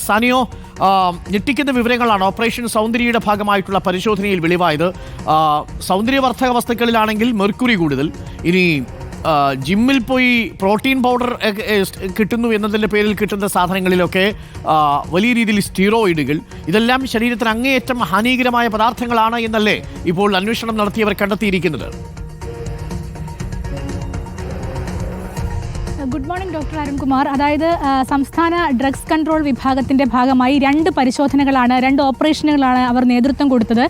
സാനിയോ ഞെട്ടിക്കുന്ന വിവരങ്ങളാണ് ഓപ്പറേഷൻ സൗന്ദര്യയുടെ ഭാഗമായിട്ടുള്ള പരിശോധനയിൽ വെളിവായത്. സൗന്ദര്യവർദ്ധക വസ്തുക്കളിലാണെങ്കിൽ മെർക്കുറി കൂടുതൽ. ഇനി ജിമ്മിൽ പോയി പ്രോട്ടീൻ പൗഡർ കിട്ടുന്നു എന്നതിന്റെ പേരിൽ കിട്ടുന്ന സാധനങ്ങളിലൊക്കെ വലിയ രീതിയിൽ സ്റ്റീറോയിഡുകൾ. ഇതെല്ലാം ശരീരത്തിന് അങ്ങേയറ്റം ഹാനികരമായ പദാർത്ഥങ്ങളാണ് എന്നല്ലേ ഇപ്പോൾ അന്വേഷണം നടത്തിയവർ കണ്ടെത്തിയിരിക്കുന്നത്. Good morning doctor Arunkumar. അതായത് സംസ്ഥാന ഡ്രഗ്സ് കൺട്രോൾ വിഭാഗത്തിന്റെ ഭാഗമായി രണ്ട് പരിശോധനകളാണ് രണ്ട് ഓപ്പറേഷനുകളാണ് അവർ നേതൃത്വം കൊടുത്തത്.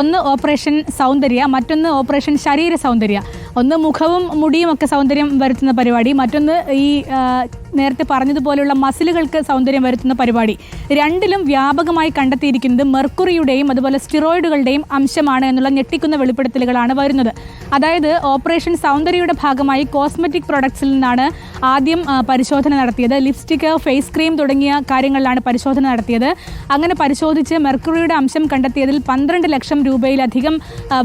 ഒന്ന് ഓപ്പറേഷൻ സൗന്ദര്യ മറ്റൊന്ന് ഓപ്പറേഷൻ ശരീര സൗന്ദര്യ. ഒന്ന് മുഖവും മുടിയും ഒക്കെ സൗന്ദര്യം വരുത്തുന്ന പരിപാടി മറ്റൊന്ന് ഈ നേരത്തെ പറഞ്ഞതുപോലെയുള്ള മസിലുകൾക്ക് സൗന്ദര്യം വരുത്തുന്ന പരിപാടി. രണ്ടിലും വ്യാപകമായി കണ്ടെത്തിയിരിക്കുന്നത് മെർക്കുറിയുടെയും അതുപോലെ സ്റ്റിറോയിഡുകളുടെയും അംശമാണ് എന്നുള്ള ഞെട്ടിക്കുന്ന വെളിപ്പെടുത്തലുകളാണ് വരുന്നത്. അതായത് ഓപ്പറേഷൻ സൗന്ദര്യയുടെ ഭാഗമായി കോസ്മെറ്റിക് പ്രൊഡക്ട്സിൽ നിന്നാണ് ആദ്യം പരിശോധന നടത്തിയത്. ലിപ്സ്റ്റിക് ഫേസ് ക്രീം തുടങ്ങിയ കാര്യങ്ങളിലാണ് പരിശോധന നടത്തിയത്. അങ്ങനെ പരിശോധിച്ച് മെർക്കുറിയുടെ അംശം കണ്ടെത്തിയതിൽ പന്ത്രണ്ട് ലക്ഷം രൂപയിലധികം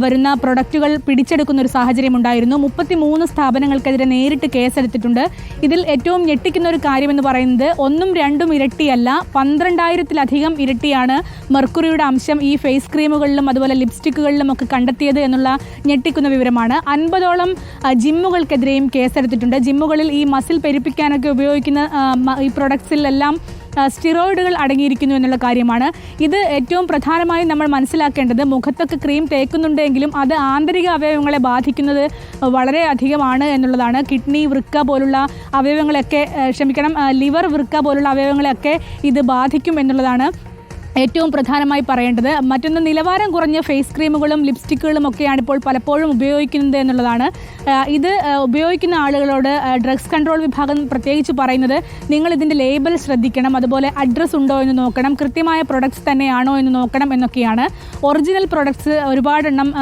വരുന്ന പ്രൊഡക്റ്റുകൾ പിടിച്ചെടുക്കുന്ന ഒരു സാഹചര്യം മുപ്പത്തി മൂന്ന് സ്ഥാപനങ്ങൾക്കെതിരെ നേരിട്ട് കേസെടുത്തിട്ടുണ്ട്. ഇതിൽ ഏറ്റവും ഞെട്ടിക്കുന്ന ഒരു കാര്യമെന്ന് പറയുന്നത് ഒന്നും രണ്ടും ഇരട്ടിയല്ല പന്ത്രണ്ടായിരത്തിലധികം ഇരട്ടിയാണ് മെർക്കുറിയുടെ അംശം ഈ ഫേസ് ക്രീമുകളിലും അതുപോലെ ലിപ്സ്റ്റിക്കുകളിലും ഒക്കെ കണ്ടെത്തിയത് എന്നുള്ള ഞെട്ടിക്കുന്ന വിവരമാണ്. അൻപതോളം ജിമ്മുകൾക്കെതിരെയും കേസെടുത്തിട്ടുണ്ട്. ജിമ്മുകളിൽ ഈ മസിൽ പെരുപ്പിക്കാനൊക്കെ ഉപയോഗിക്കുന്ന ഈ പ്രൊഡക്ട്സിലെല്ലാം സ്റ്റിറോയിഡുകൾ അടങ്ങിയിരിക്കുന്നു എന്നുള്ള കാര്യമാണ്. ഇത് ഏറ്റവും പ്രധാനമായും നമ്മൾ മനസ്സിലാക്കേണ്ടത് മുഖത്തൊക്കെ ക്രീം തേക്കുന്നുണ്ടെങ്കിലും അത് ആന്തരിക അവയവങ്ങളെ ബാധിക്കുന്നത് വളരെ അധികമാണ് എന്നുള്ളതാണ്. കിഡ്നി വൃക്ക പോലുള്ള അവയവങ്ങളെയൊക്കെ ക്ഷമിക്കണം ലിവർ വൃക്ക പോലുള്ള അവയവങ്ങളെയൊക്കെ ഇത് ബാധിക്കും എന്നുള്ളതാണ്. ഏറ്റവും പ്രധാനമായി പറയേണ്ടത് മറ്റൊന്ന് നിലവാരം കുറഞ്ഞ ഫേസ് ക്രീമുകളും ലിപ്സ്റ്റിക്കുകളും ഒക്കെയാണ് ഇപ്പോൾ പലപ്പോഴും ഉപയോഗിക്കുന്നത് എന്നുള്ളതാണ്. ഇത് ഉപയോഗിക്കുന്ന ആളുകളോട് ഡ്രഗ്സ് കൺട്രോൾ വിഭാഗം പ്രത്യേകിച്ച് പറയുന്നത് നിങ്ങൾ ഇതിന്റെ ലേബൽ ശ്രദ്ധിക്കണം അതുപോലെ അഡ്രസ്സ് ഉണ്ടോ എന്ന് നോക്കണം കൃത്യമായ പ്രൊഡക്ട്സ് തന്നെയാണോ എന്ന് നോക്കണം എന്നൊക്കെയാണ്. ഒറിജിനൽ പ്രൊഡക്ട്സ് ഒരുപാടെണ്ണം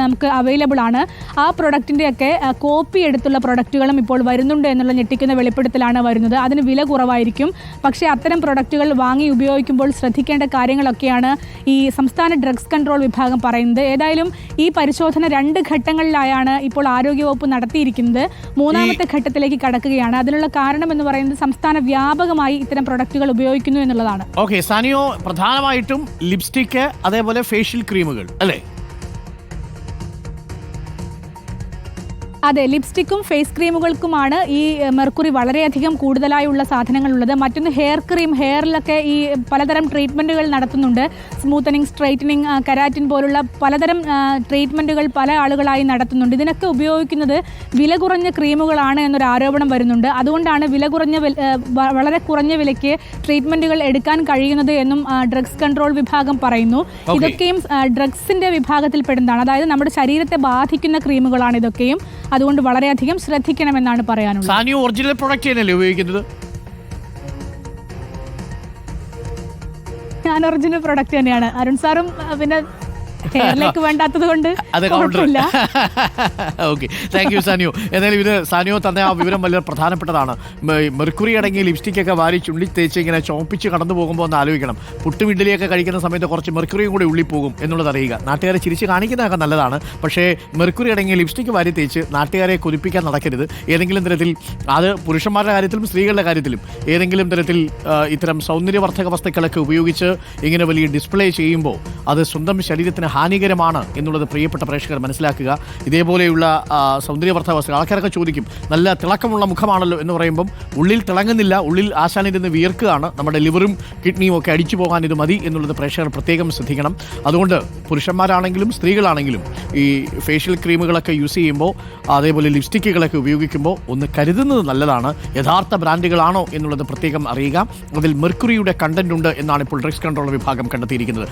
നമുക്ക് അവൈലബിൾ ആണ്. ആ പ്രൊഡക്റ്റിന്റെയൊക്കെ കോപ്പി എടുത്തുള്ള പ്രൊഡക്റ്റുകളും ഇപ്പോൾ വരുന്നുണ്ട് എന്നുള്ള ഞെട്ടിക്കുന്ന വെളിപ്പെടുത്തലാണ് വരുന്നത്. അതിന് വില കുറവായിരിക്കും. പക്ഷേ അത്തരം പ്രൊഡക്റ്റുകൾ വാങ്ങി ഉപയോഗിക്കുമ്പോൾ ശ്രദ്ധിക്കേണ്ട കാര്യങ്ങളൊക്കെയാണ് ഈ സംസ്ഥാന ഡ്രഗ്സ് കൺട്രോൾ വിഭാഗം പറയുന്നത്. ഏതായാലും ഈ പരിശോധന രണ്ട് ഘട്ടങ്ങളിലായാണ് ഇപ്പോൾ ആരോഗ്യവകുപ്പ് നടത്തിയിരിക്കുന്നത്. മൂന്നാമത്തെ ഘട്ടത്തിലേക്ക് കടക്കുകയാണ്. അതിനുള്ള കാരണം എന്ന് പറയുന്നത് സംസ്ഥാന വ്യാപകമായി ഇത്തരം പ്രൊഡക്റ്റുകൾ ഉപയോഗിക്കുന്നു എന്നുള്ളതാണ്. ഓക്കെ സാനിയോ പ്രധാനമായിട്ടും ലിപ്സ്റ്റിക് അതേപോലെ ഫേഷ്യൽ ക്രീമുകൾ അല്ലേ? അതെ ലിപ്സ്റ്റിക്കും ഫേസ് ക്രീമുകൾക്കുമാണ് ഈ മെർക്കുറി വളരെയധികം കൂടുതലായുള്ള സാധനങ്ങൾ സാധനങ്ങളുള്ളത്. മറ്റൊന്ന് ഹെയർ ക്രീം ഹെയറിലൊക്കെ ഈ പലതരം ട്രീറ്റ്മെന്റുകൾ നടത്തുന്നുണ്ട്. സ്മൂത്തനിങ് സ്ട്രൈറ്റനിങ് കരാറ്റിൻ പോലുള്ള പലതരം ട്രീറ്റ്മെന്റുകൾ പല ആളുകളായി നടത്തുന്നുണ്ട്. ഇതിനൊക്കെ ഉപയോഗിക്കുന്നത് വില കുറഞ്ഞ ക്രീമുകളാണ് എന്നൊരു ആരോപണം വരുന്നുണ്ട്. അതുകൊണ്ടാണ് വില കുറഞ്ഞ വളരെ കുറഞ്ഞ വിലയ്ക്ക് ട്രീറ്റ്മെന്റുകൾ എടുക്കാൻ കഴിയുന്നത് എന്നും ഡ്രഗ്സ് കൺട്രോൾ വിഭാഗം പറയുന്നു. ഇതൊക്കെയും ഡ്രഗ്സിന്റെ ഡ്രഗ്സിന്റെ വിഭാഗത്തിൽ പെടുന്നതാണ് അതായത് നമ്മുടെ ശരീരത്തെ ബാധിക്കുന്ന ക്രീമുകളാണ് ഇതൊക്കെയും. അതുകൊണ്ട് വളരെയധികം ശ്രദ്ധിക്കണമെന്നാണ് പറയാനുള്ളത്. സാനിയോ ഒറിജിനൽ പ്രൊഡക്റ്റ് തന്നെയല്ലേ ഉപയോഗിക്കുന്നത്? ഞാൻ ഒറിജിനൽ പ്രൊഡക്റ്റ് തന്നെയാണ്. അരുൺ സാറും പിന്നെ ഹെയറിലേക്ക് വേണ്ടാത്തത് കൊണ്ട് അത് കുഴപ്പമില്ല. ഓക്കെ താങ്ക് യു സാനിയോ എന്തായാലും ഇത് സാനിയോ തന്ന ആ വിവരം വലിയ പ്രധാനപ്പെട്ടതാണ്. മെർക്കുറി അടങ്ങിയ ലിപ്സ്റ്റിക് ഒക്കെ വാരി ചുണ്ടി തേച്ച് ഇങ്ങനെ ചോപ്പിച്ച് കടന്നു പോകുമ്പോൾ ഒന്ന് ആലോചിക്കണം. പുട്ടുവിണ്ടലിയൊക്കെ കഴിക്കുന്ന സമയത്ത് കുറച്ച് മെർക്കുറിയും കൂടി ഉള്ളിൽ പോകും എന്നുള്ളത് അറിയുക. നാട്ടുകാരെ ചിരിച്ച് കാണിക്കുന്നതൊക്കെ നല്ലതാണ്. പക്ഷേ മെർക്കുറി അടങ്ങിയ ലിപ്സ്റ്റിക് വാരി തേച്ച് നാട്ടുകാരെ കൊതിപ്പിക്കാൻ നടക്കരുത്. ഏതെങ്കിലും തരത്തിൽ അത് പുരുഷന്മാരുടെ കാര്യത്തിലും സ്ത്രീകളുടെ കാര്യത്തിലും ഏതെങ്കിലും തരത്തിൽ ഇത്തരം സൗന്ദര്യവർദ്ധക വസ്തുക്കളൊക്കെ ഉപയോഗിച്ച് ഇങ്ങനെ വലിയ ഡിസ്പ്ലേ ചെയ്യുമ്പോൾ അത് സ്വന്തം ശരീരത്തിന് ഹാനികരമാണ് എന്നുള്ളത് പ്രിയപ്പെട്ട പ്രേക്ഷകർ മനസ്സിലാക്കുക. ഇതേപോലെയുള്ള സൗന്ദര്യവർദ്ധക വസ്തുക്കൾ ആൾക്കാരൊക്കെ ചോദിക്കും നല്ല തിളക്കമുള്ള മുഖമാണല്ലോ എന്ന് പറയുമ്പം ഉള്ളിൽ തിളങ്ങുന്നില്ല ഉള്ളിൽ ആശാനിരുന്ന് വിയർക്കുകയാണ് നമ്മുടെ ലിവറും കിഡ്നിയും ഒക്കെ അടിച്ചു പോകാൻ ഇത് മതി എന്നുള്ളത് പ്രേക്ഷകർ പ്രത്യേകം ശ്രദ്ധിക്കണം. അതുകൊണ്ട് പുരുഷന്മാരാണെങ്കിലും സ്ത്രീകളാണെങ്കിലും ഈ ഫേഷ്യൽ ക്രീമുകളൊക്കെ യൂസ് ചെയ്യുമ്പോൾ അതേപോലെ ലിപ്സ്റ്റിക്കുകളൊക്കെ ഉപയോഗിക്കുമ്പോൾ ഒന്ന് കരുതുന്നത് നല്ലതാണ്. യഥാർത്ഥ ബ്രാൻഡുകളാണോ എന്നുള്ളത് പ്രത്യേകം അറിയുക. അതിൽ മെർക്കുറിയുടെ കണ്ടന്റ് ഉണ്ട് എന്നാണ് ഇപ്പോൾ ഡ്രഗ്സ് കൺട്രോൾ വിഭാഗം കണ്ടെത്തിയിരിക്കുന്നത്.